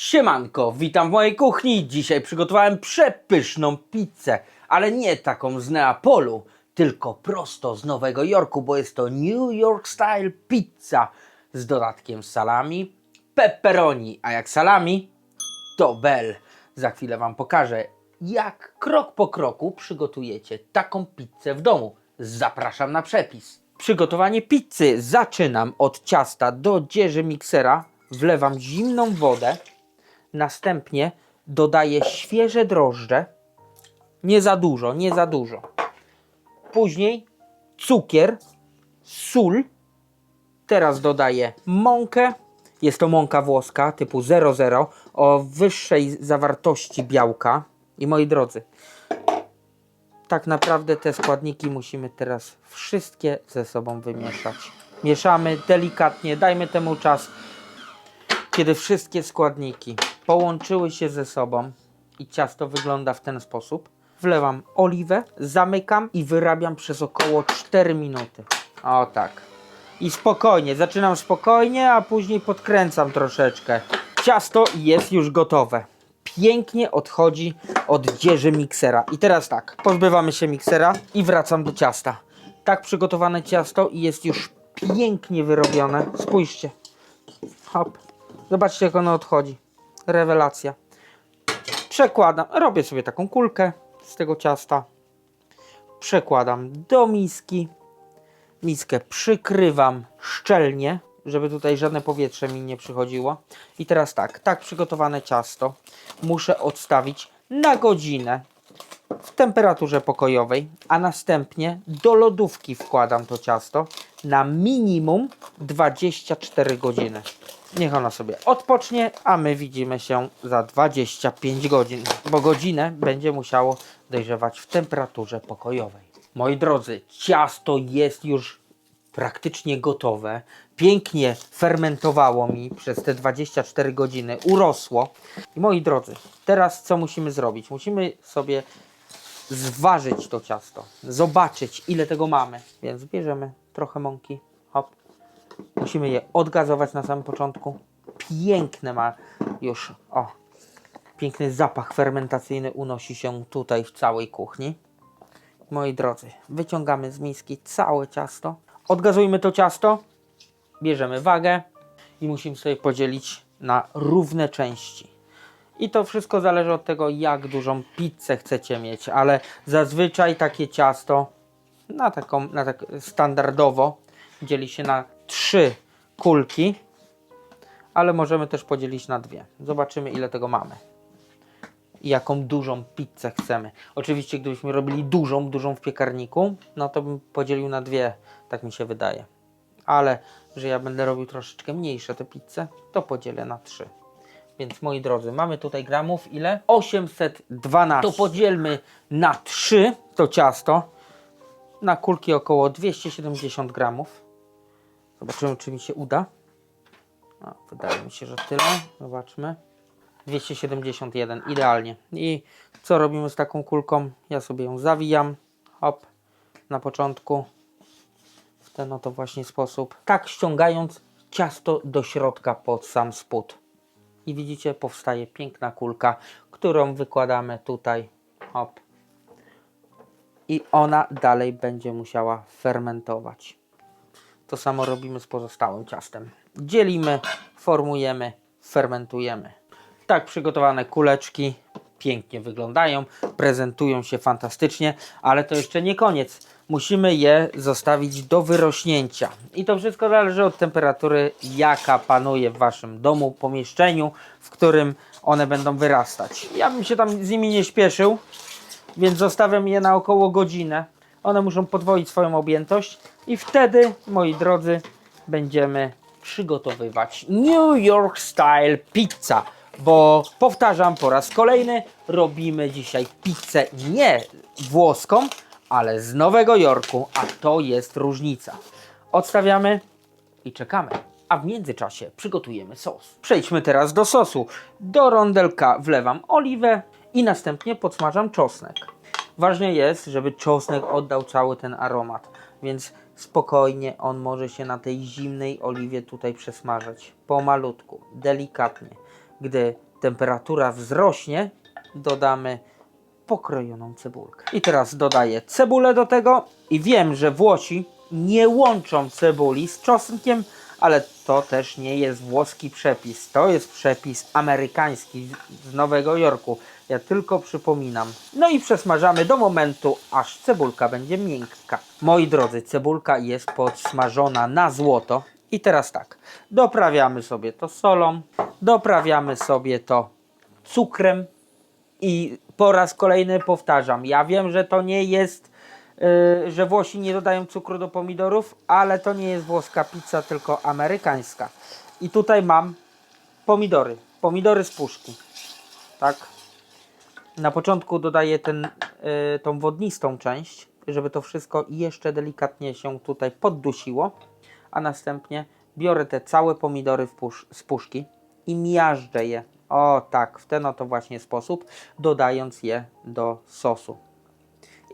Siemanko, witam w mojej kuchni. Dzisiaj przygotowałem przepyszną pizzę, ale nie taką z Neapolu, tylko prosto z Nowego Jorku, bo jest to New York Style pizza z dodatkiem salami, pepperoni, a jak salami, to bel. Za chwilę Wam pokażę, jak krok po kroku przygotujecie taką pizzę w domu. Zapraszam na przepis. Przygotowanie pizzy zaczynam od ciasta do dzieży miksera. Wlewam zimną wodę. Następnie dodaję świeże drożdże. Nie za dużo, nie za dużo. Później cukier, sól. Teraz dodaję mąkę. Jest to mąka włoska typu 00 o wyższej zawartości białka. I moi drodzy, tak naprawdę te składniki musimy teraz wszystkie ze sobą wymieszać. Mieszamy delikatnie, dajmy temu czas, kiedy wszystkie składniki połączyły się ze sobą i ciasto wygląda w ten sposób. Wlewam oliwę, zamykam i wyrabiam przez około 4 minuty. O tak. I spokojnie, zaczynam spokojnie, a później podkręcam troszeczkę. Ciasto jest już gotowe. Pięknie odchodzi od dzieży miksera. I teraz tak, pozbywamy się miksera i wracam do ciasta. Tak przygotowane ciasto jest już pięknie wyrobione. Spójrzcie. Hop. Zobaczcie jak ono odchodzi. Rewelacja. Przekładam, robię sobie taką kulkę z tego ciasta. Przekładam do miski. Miskę przykrywam szczelnie, żeby tutaj żadne powietrze mi nie przychodziło. I teraz tak, tak przygotowane ciasto muszę odstawić na godzinę w temperaturze pokojowej, a następnie do lodówki wkładam to ciasto na minimum 24 godziny. Niech ona sobie odpocznie, a my widzimy się za 25 godzin, bo godzinę będzie musiało dojrzewać w temperaturze pokojowej. Moi drodzy, ciasto jest już praktycznie gotowe. Pięknie fermentowało mi przez te 24 godziny, urosło. I moi drodzy, teraz co musimy zrobić? Musimy sobie zważyć to ciasto, zobaczyć ile tego mamy. Więc bierzemy trochę mąki. Musimy je odgazować na samym początku. Piękne ma już, o, piękny zapach fermentacyjny unosi się tutaj w całej kuchni. Moi drodzy, wyciągamy z miski całe ciasto. Odgazujmy to ciasto, bierzemy wagę i musimy sobie podzielić na równe części. I to wszystko zależy od tego, jak dużą pizzę chcecie mieć, ale zazwyczaj takie ciasto na taką, na tak standardowo dzieli się na trzy kulki, ale możemy też podzielić na dwie. Zobaczymy, ile tego mamy i jaką dużą pizzę chcemy. Oczywiście, gdybyśmy robili dużą, dużą w piekarniku, no to bym podzielił na dwie, tak mi się wydaje. Ale, że ja będę robił troszeczkę mniejsze te pizze, to podzielę na trzy. Więc moi drodzy, mamy tutaj gramów ile? 812. To podzielmy na 3 to ciasto. Na kulki około 270 gramów. Zobaczymy, czy mi się uda. No, wydaje mi się, że tyle. Zobaczmy. 271, idealnie. I co robimy z taką kulką? Ja sobie ją zawijam, hop, na początku, w ten oto właśnie sposób. Tak ściągając ciasto do środka pod sam spód. I widzicie, powstaje piękna kulka, którą wykładamy tutaj, hop. I ona dalej będzie musiała fermentować. To samo robimy z pozostałym ciastem. Dzielimy, formujemy, fermentujemy. Tak przygotowane kuleczki pięknie wyglądają, prezentują się fantastycznie, ale to jeszcze nie koniec. Musimy je zostawić do wyrośnięcia. I to wszystko zależy od temperatury, jaka panuje w waszym domu, pomieszczeniu, w którym one będą wyrastać. Ja bym się tam z nimi nie śpieszył, więc zostawiam je na około godzinę. One muszą podwoić swoją objętość i wtedy, moi drodzy, będziemy przygotowywać New York Style Pizza. Bo powtarzam po raz kolejny, robimy dzisiaj pizzę nie włoską, ale z Nowego Jorku, a to jest różnica. Odstawiamy i czekamy. A w międzyczasie przygotujemy sos. Przejdźmy teraz do sosu. Do rondelka wlewam oliwę i następnie podsmażam czosnek. Ważne jest, żeby czosnek oddał cały ten aromat, więc spokojnie on może się na tej zimnej oliwie tutaj przesmażać. Pomalutku, delikatnie. Gdy temperatura wzrośnie, dodamy pokrojoną cebulkę. I teraz dodaję cebulę do tego i wiem, że Włosi nie łączą cebuli z czosnkiem, ale to też nie jest włoski przepis. To jest przepis amerykański z- Nowego Jorku. Ja tylko przypominam. No i przesmażamy do momentu, aż cebulka będzie miękka. Moi drodzy, cebulka jest podsmażona na złoto. I teraz tak, doprawiamy sobie to solą, doprawiamy sobie to cukrem, i po raz kolejny powtarzam, ja wiem, że to nie jest, że Włosi nie dodają cukru do pomidorów, ale to nie jest włoska pizza, tylko amerykańska. I tutaj mam pomidory, pomidory z puszki, tak? Na początku dodaję ten, yy, tą wodnistą część, żeby to wszystko jeszcze delikatnie się tutaj poddusiło, a następnie biorę te całe pomidory z puszki i miażdżę je. O tak, w ten oto właśnie sposób, dodając je do sosu.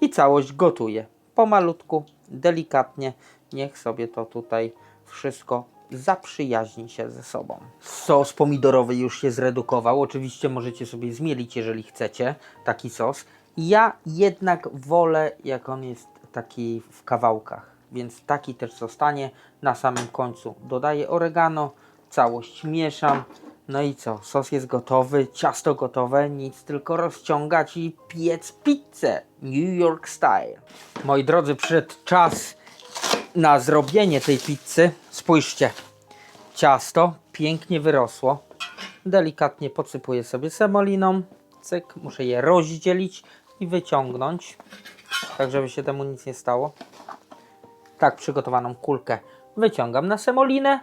I całość gotuję. Pomalutku, delikatnie. Niech sobie to tutaj wszystko zaprzyjaźni się ze sobą. Sos pomidorowy już się zredukował. Oczywiście możecie sobie zmielić, jeżeli chcecie, taki sos. Ja jednak wolę, jak on jest taki w kawałkach. Więc taki też zostanie na samym końcu. Dodaję oregano, całość mieszam. No i co? Sos jest gotowy, ciasto gotowe, nic tylko rozciągać i piec pizzę New York Style. Moi drodzy, przyszedł czas na zrobienie tej pizzy. Spójrzcie, ciasto pięknie wyrosło. Delikatnie posypuję sobie semoliną. Cyk, muszę je rozdzielić i wyciągnąć, tak żeby się temu nic nie stało. Tak przygotowaną kulkę wyciągam na semolinę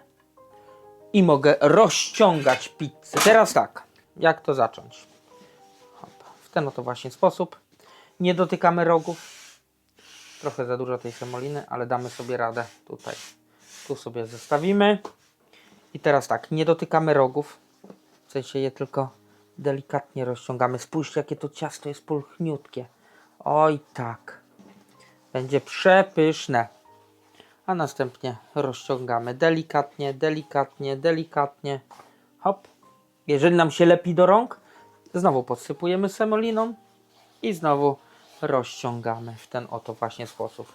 i mogę rozciągać pizzę. Teraz tak, jak to zacząć? Hop, w ten oto właśnie sposób. Nie dotykamy rogów. Trochę za dużo tej semoliny, ale damy sobie radę tutaj. Tu sobie zostawimy. I teraz tak, nie dotykamy rogów. W sensie je tylko delikatnie rozciągamy. Spójrzcie, jakie to ciasto jest pulchniutkie. Oj tak. Będzie przepyszne a następnie rozciągamy delikatnie, delikatnie, delikatnie. Hop. Jeżeli nam się lepi do rąk, znowu podsypujemy semoliną i znowu rozciągamy w ten oto właśnie sposób.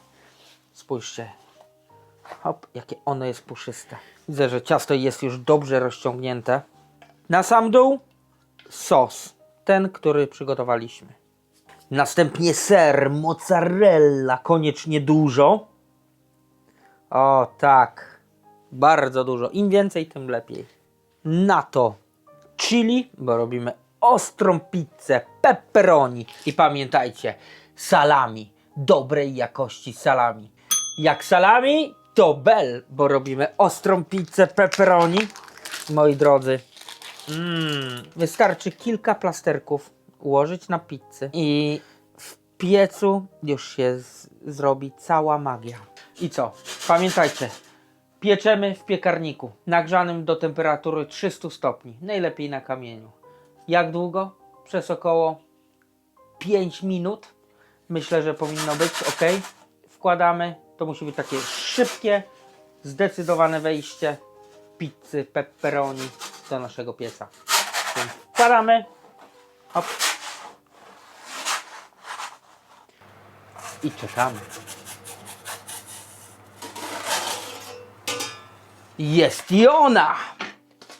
Spójrzcie. Hop, jakie ono jest puszyste. Widzę, że ciasto jest już dobrze rozciągnięte. Na sam dół sos, ten, który przygotowaliśmy. Następnie ser, mozzarella, koniecznie dużo. O tak, bardzo dużo. Im więcej, tym lepiej. Na to chili, bo robimy ostrą pizzę, pepperoni i pamiętajcie, salami, dobrej jakości salami. Jak salami, to bel, bo robimy ostrą pizzę pepperoni. Moi drodzy, mm, wystarczy kilka plasterków ułożyć na pizzę i w piecu już się zrobi cała magia. I co? Pamiętajcie, pieczemy w piekarniku nagrzanym do temperatury 300 stopni, najlepiej na kamieniu. Jak długo? Przez około 5 minut. Myślę, że powinno być ok. Wkładamy. To musi być takie szybkie, zdecydowane wejście pizzy pepperoni do naszego pieca. Więc wkładamy. Hop. I czekamy. Jest i ona!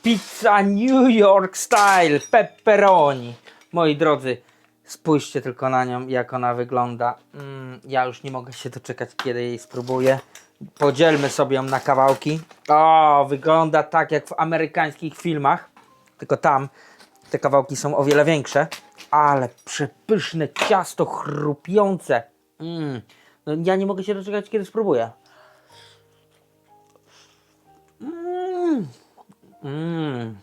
Pizza New York Style pepperoni. Moi drodzy, spójrzcie tylko na nią, jak ona wygląda. Mm, ja już nie mogę się doczekać, kiedy jej spróbuję. Podzielmy sobie ją na kawałki. O, wygląda tak jak w amerykańskich filmach. Tylko tam te kawałki są o wiele większe. Ale przepyszne ciasto chrupiące. Mm. No, ja nie mogę się doczekać, kiedy spróbuję. Mm.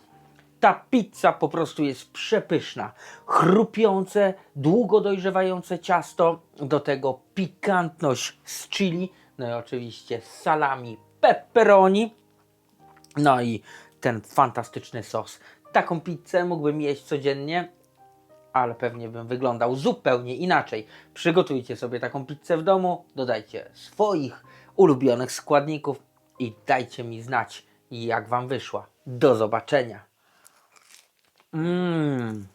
Ta pizza po prostu jest przepyszna. Chrupiące, długo dojrzewające ciasto, do tego pikantność z chili, no i oczywiście salami, pepperoni, no i ten fantastyczny sos. Taką pizzę mógłbym jeść codziennie, ale pewnie bym wyglądał zupełnie inaczej. Przygotujcie sobie taką pizzę w domu, dodajcie swoich ulubionych składników i dajcie mi znać, jak Wam wyszła. Do zobaczenia. Mmm,